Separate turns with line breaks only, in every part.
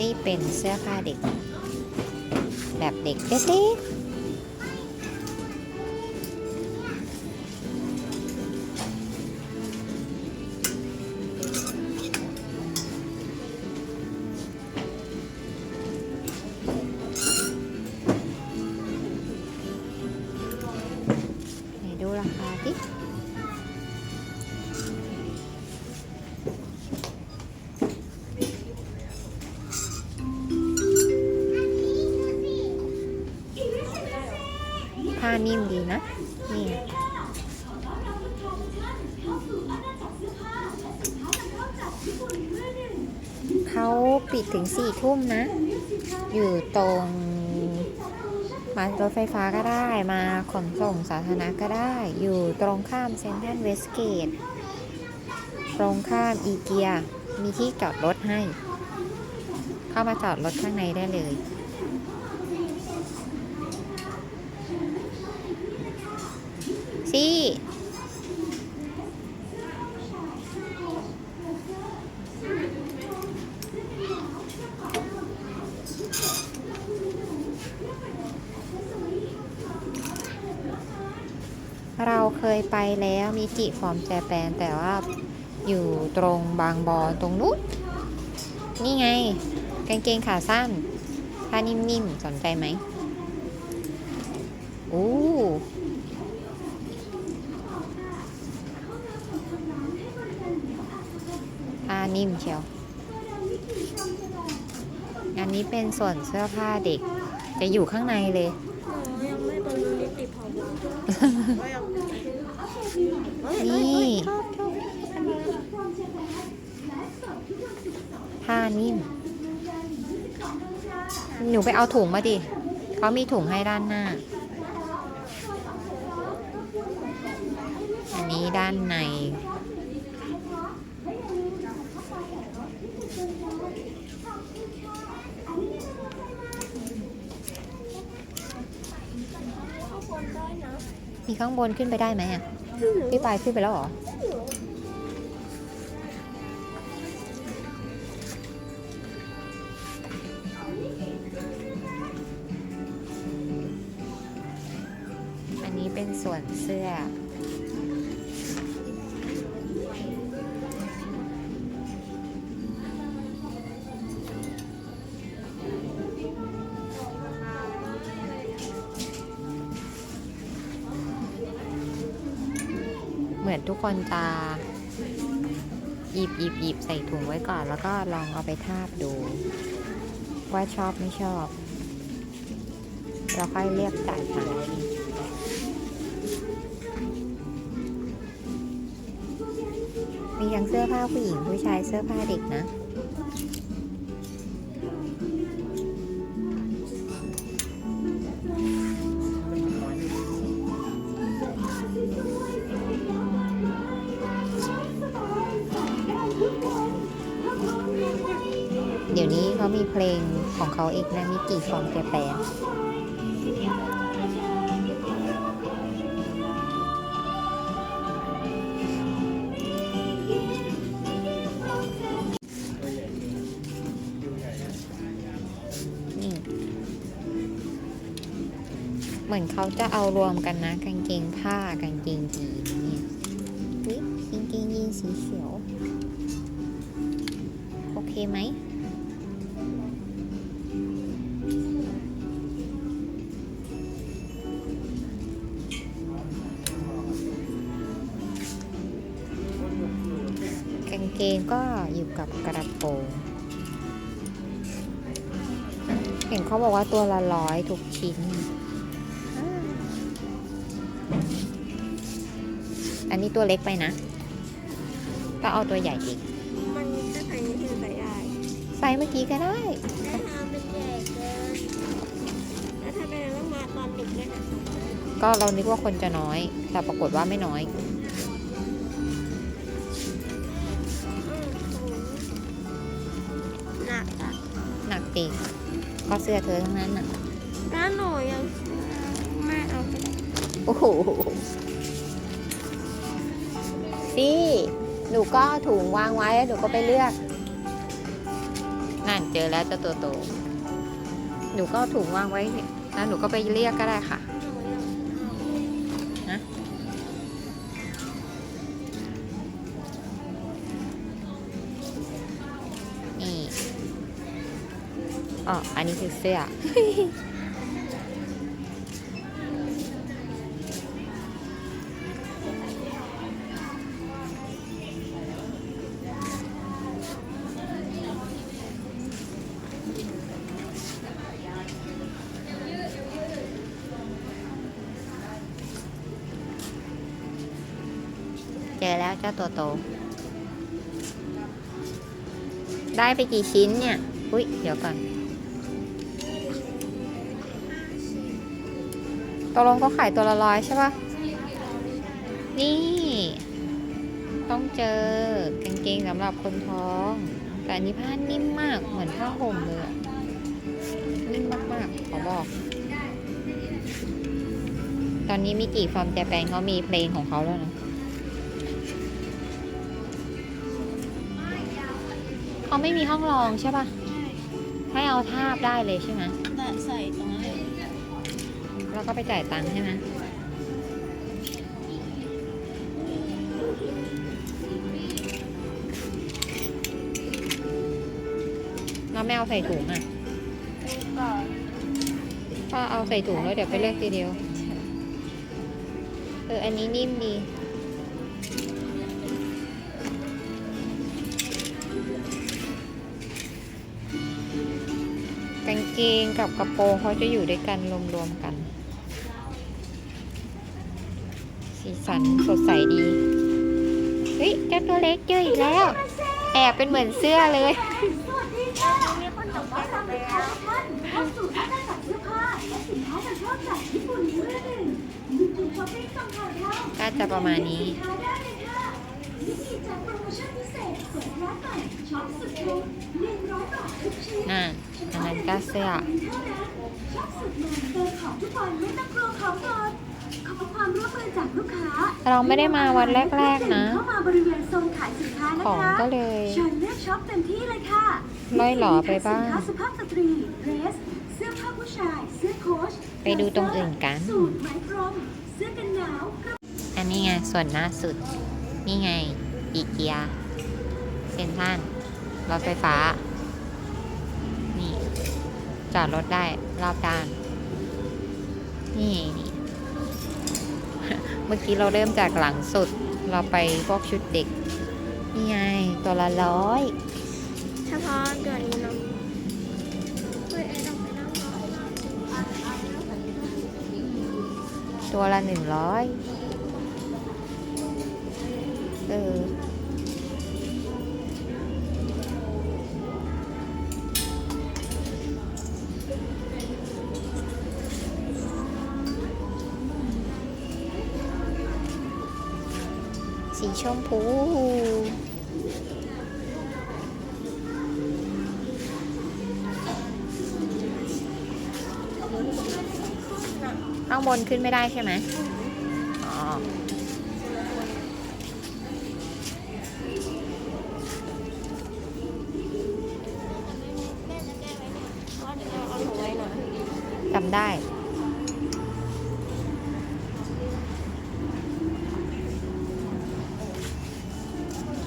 นี่เป็นเสื้อผ้าเด็ก แบบเด็กเล็กๆานิ่มดีนะ นี่เขาปิดถึงสี่ทุ่มนะ อยู่ตรงมารถไฟฟ้าก็ได้มาขนส่งสาธารณะก็ได้ อยู่ตรงข้ามเซ็นทรัลเวสเกต ตรงข้ามอีเกีย มีที่จอดรถให้ เข้ามาจอดรถข้างในได้เลย สิเราเคยไปแล้วมิกิฟอร์มแจแปนแต่ว่าอยู่ตรงบางบอนตรงนู้นนี่ไง กางเกงขาสั้นผ้านิ่มๆ สนใจไหม อู้ ผ้านิ่มเชียว อันนี้เป็นส่วนเสื้อผ้าเด็ก จะอยู่ข้างในเลย
ยังไม่บรรลุนิติภาวะ
นี่ผ้านิ่ม หนูไปเอาถุงมาดิเขามีถุงให้ด้านหน้า อันนี้ด้านใน
เข้าคนได้นะ
มีข้างบนขึ้นไปได้ไหมอะ พี่ปายขึ้นไปแล้วเหรอ อันนี้เป็นส่วนเสื้อ ทุกคนจะหยิบหยิบหยิบใส่ถุงไว้ก่อน แล้วก็ลองเอาไปทาบดู ว่าชอบไม่ชอบ เราค่อยเรียกจ่ายตังค์มีทั้งเสื้อผ้าผู้หญิงผู้ชายเสื้อผ้าเด็กนะ เขาเองนะมิกี่ฟองเจแปนนี่เหมือนเขาจะเอารวมกันนะ กางเกงผ้ากางเกงยีน เกงก็อยู่กับกระโปรงเห็นเขาบอกว่าตัวละร้อยทุกชิ้นอ่าอันนี้ตัวเล็กไปนะก็เอาตัวใหญ่อีก
มันถ้าใส่นี่คือใส่ได้
ไซส์เมื่อกี้ก็ได้
แต่ทำเป็นใหญ่เกินแล้วถ้าเป็นต้องมาตอนดึกด้วยนะ
ก็เรานึกว่าคนจะน้อย แต่ปรากฏว่าไม่น้อย
หนัก
จริงก็เสื้อเธอทั้งนั้นน่ะ
แล้วหนูยังไม่เอาไปได้
โอ้โหซี่หนูก็เอาถุงวางไว้แล้วหนูก็ไปเลือกไหนนั่นเจอแล้วเจ้าตัวโต หนูก็เอาถุงวางไว้แล้วหนูก็ไปเรียกก็ได้ค่ะนะ อ๋อ อันนี้คือเสื้อ เจอแล้วเจ้าตัวโต ได้ไปกี่ชิ้นเนี่ย อุ้ยเดี๋ยวก่อน ตกลงเขาขายตัวละร้อยใช่ปะนี่ ต้องเจอกางเกงสำหรับคนท้อง แต่อันนี้ผ้านิ่มมากเหมือนผ้าห่มเลยอะนิ่มมากๆขอบอก ตอนนี้มีกี่ฟอร์มแจแปนเขามีเพลงของเขาแล้วนะเขาไม่มีห้องรองใช่ปะให้เอาทาบได้เลยใช่ไหม
ใส่ตรงนั้น
แล้วก็ไปจ่ายตังค์ใช่ไหมแล้วไม่เอาใส่ถุงอะ
ก็
เอาใส่ถุงแล้วเดี๋ยวไปเลือกทีเดียว เออ อันนี้นิ่มดีกางเกงกับกระโปรงเขาจะอยู่ด้วยกันรวมๆกัน สีสันสดใสดี เฮ้ยเจ้าตัวเล็กเจออีกแล้ว แอบเป็นเหมือนเสื้อเลย
มีคนตกไปทำแล้ว
เข้าสู่ท่าจัดเสื้อผ้าและสินค้านำเข้าจากญี่ปุ่นเรื่องหนึ่งดูจุดช้อปปิ้งส่งข่าวเรา
ก็จะประมาณนี้
นั่น
อันนั้นก็เสื้อ
เท่านั้นช็อปสุดใหม่เติมของทุกวันไม่ต้องกลัวของหมดขอความร่วมมือจากลูกค้า
เราไม่ได้มาวันแรกๆนะ
เข้ามาบริเวณโซนขายสินค้านะ
ของ
คะ
ก็เลย
เชิญเลือกช็อปเต็มที่เลยค่ะ
ล่อยหล่อไปบ้าง
สินค้าสุภาพสตรีเดรสเสื้อผ้าผู้ชาย เสื้อโค้ช
ไปดูตรงอื่นกัน
สูทไหมพรมเสื้อกันหนาวกระ
อันนี้ไงส่วนหน้าสุด นี่ไงอีเกียเซนทรันรถไฟฟ้า นี่ จอดรถได้รอบด้าน นี่นี่เมื่อกี้เราเริ่มจากหลังสุด เราไปพวกชุดเด็ก นี่ไง ตัวละร้อย
เฉพาะเดือนนี้เนาะเฮ้ยไอ้ดอกไปนั่งรอ
ตัวละหนึ่งร้อยเออ สีชมพูข้างบนขึ้นไม่ได้ใช่ไหม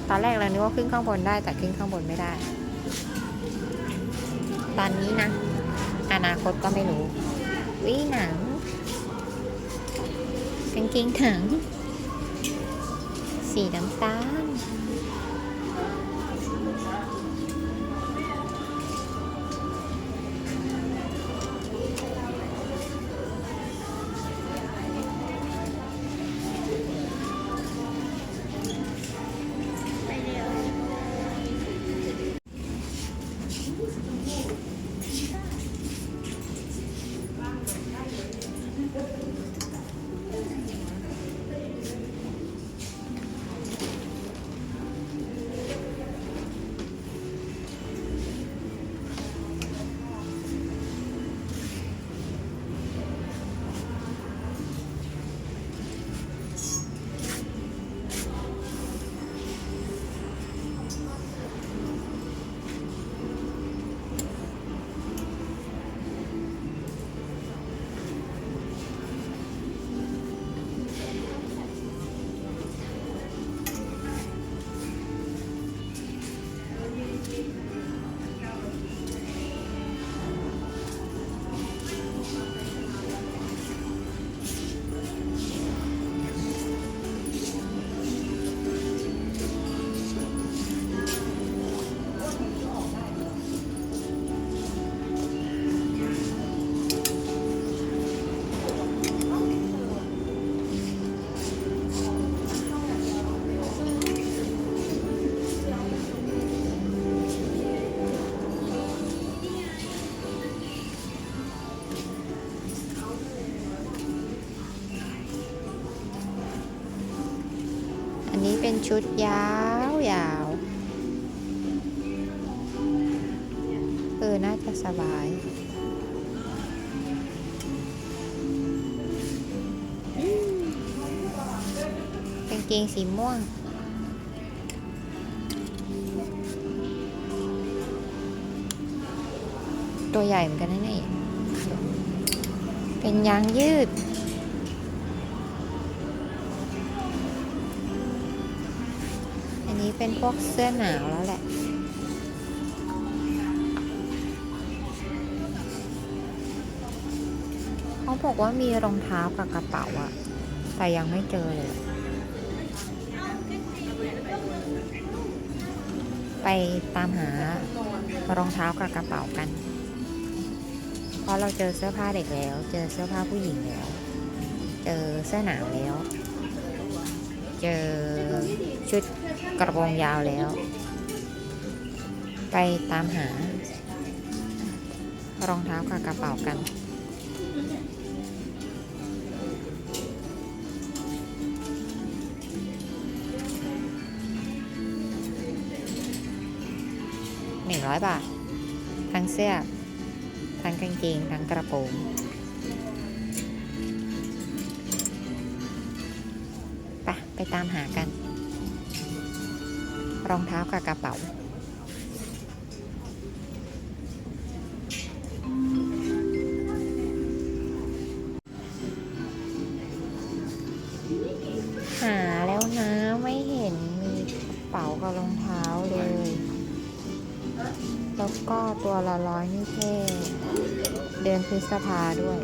ตอนแรกเรานึกว่าขึ้นข้างบนได้แต่ขึ้นข้างบนไม่ได้ ตอนนี้นะ อนาคตก็ไม่รู้วิหนังกางเกงถัง สีน้ำตาล ชุดยาวยาวเออ น่าจะสบายกางเกงสีม่วงตัวใหญ่เหมือนกันนะนี่ เป็นยางยืด เป็นพวกเสื้อหนาวแล้วแหละ เขาบอกว่ามีรองเท้ากับกระเป๋าอะแต่ยังไม่เจอเลย ไปตามหารองเท้ากับกระเป๋ากัน เพราะเราเจอเสื้อผ้าเด็กแล้ว เจอเสื้อผ้าผู้หญิงแล้ว เจอเสื้อหนาวแล้ว เจอชุด กระโปรงยาวแล้ว ไปตามหา รองเท้ากับกระเป๋ากันหนึ่งร้อยบาท ทั้งเสื้อ ทั้งกางเกง ทั้งกระโปรงไปไปตามหากัน รองเท้ากับกระเป๋า หาแล้วนะไม่เห็นมีกระเป๋ากับรองเท้าเลย แล้วก็ตัวละร้อยนี่เท่เดือนพฤษภาด้วย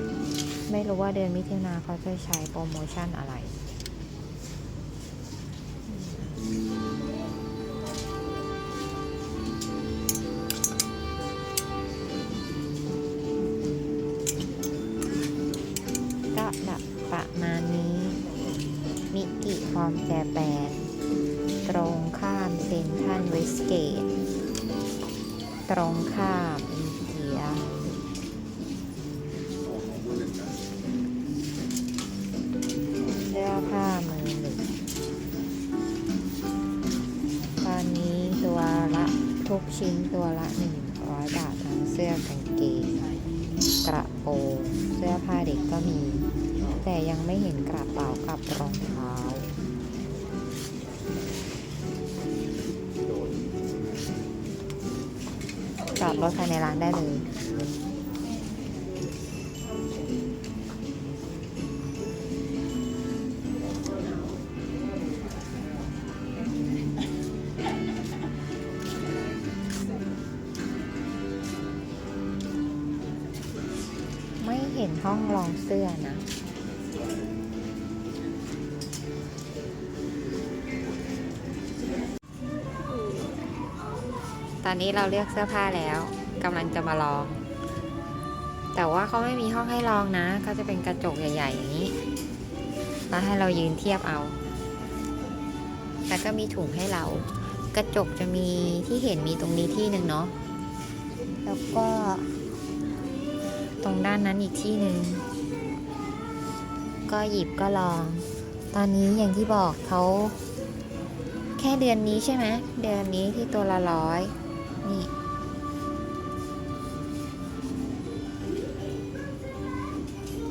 ไม่รู้ว่าเดือนมิถุนาเขาจะใช้โปรโมชั่นอะไร มิกิฟอร์มแจแปนตรงข้ามเซนทันเวสเกต ตรงข้ามอีเกียเสื้อผ้ามือหนึ่งตอนนี้ตัวละทุกชิ้นตัวละ100บาททั้งเสื้อกางเกงกระโปรงเสื้อผ้าเด็กก็มี แต่ยังไม่เห็นกระเป๋ากับรองเท้าจอดรถภายในร้านได้เลยไม่เห็นห้องรองเสื้อนะ ตอนนี้เราเลือกเสื้อผ้าแล้วกำลังจะมาลอง แต่ว่าเขาไม่มีห้องให้ลองนะเขาจะเป็นกระจกใหญ่ ๆ อย่างนี้ แล้วให้เรายืนเทียบเอาแต่ก็มีถุงให้เรา กระจกจะมีที่เห็นมีตรงนี้ที่หนึ่งเนาะ แล้วก็ ตรงด้านนั้นอีกที่หนึ่ง ก็หยิบก็ลอง ตอนนี้อย่างที่บอกเขาแค่เดือนนี้ใช่ไหมเดือนนี้ที่ตัวละร้อยนี่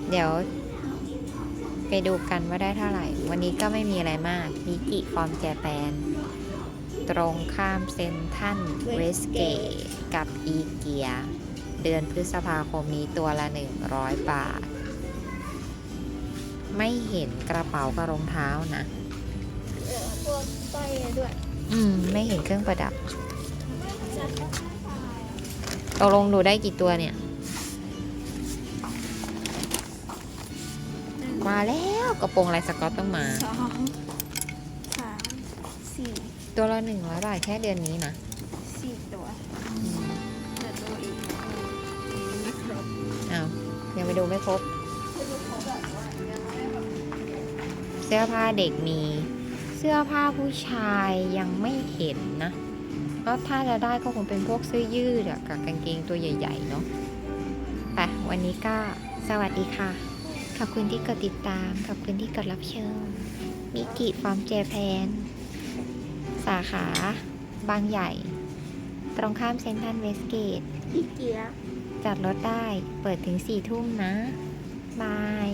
เดี๋ยว ไปดูกันว่าได้เท่าไหร่ วันนี้ก็ไม่มีอะไรมากมิกิฟอร์มแจแปน ตรงข้ามเซนทันเวสเกตกับอีเกีย เดือนพฤษภาคมนี้ตัวละ 100 บาท ไม่เห็นกระเป๋ากับรองเท้านะ
พวกสร้อยด้วย
อืม ไม่เห็นเครื่องประดับตกลงดูได้กี่ตัวเนี่ย มาแล้วกระโปรงลายสกอตต้องมา
สองสามสี่
ตัวละหนึ่งร้อยบาทแค่เดือนนี้นะ
สี่ตัว
อืม
แต่ตัวอีกไม่ครบ
อ้าวยังไปดูไม่ครบ สื้อผ้าเด็กมี เสื้อผ้าผู้ชายยังไม่เห็นนะก็ถ้าจะได้ก็คงเป็นพวกเสื้อยืดอะกับกางเกงตัวใหญ่ ๆ เนาะไปวันนี้ก็สวัสดีค่ะ ขอบคุณที่กดติดตาม ขอบคุณที่กดรับชมมิกิฟอร์มเจแพนสาขา บางใหญ่ ตรงข้ามเซ็นทรัลเวสเกต
อีเกีย
จอดรถได้ เปิดถึงสี่ทุ่มนะ บาย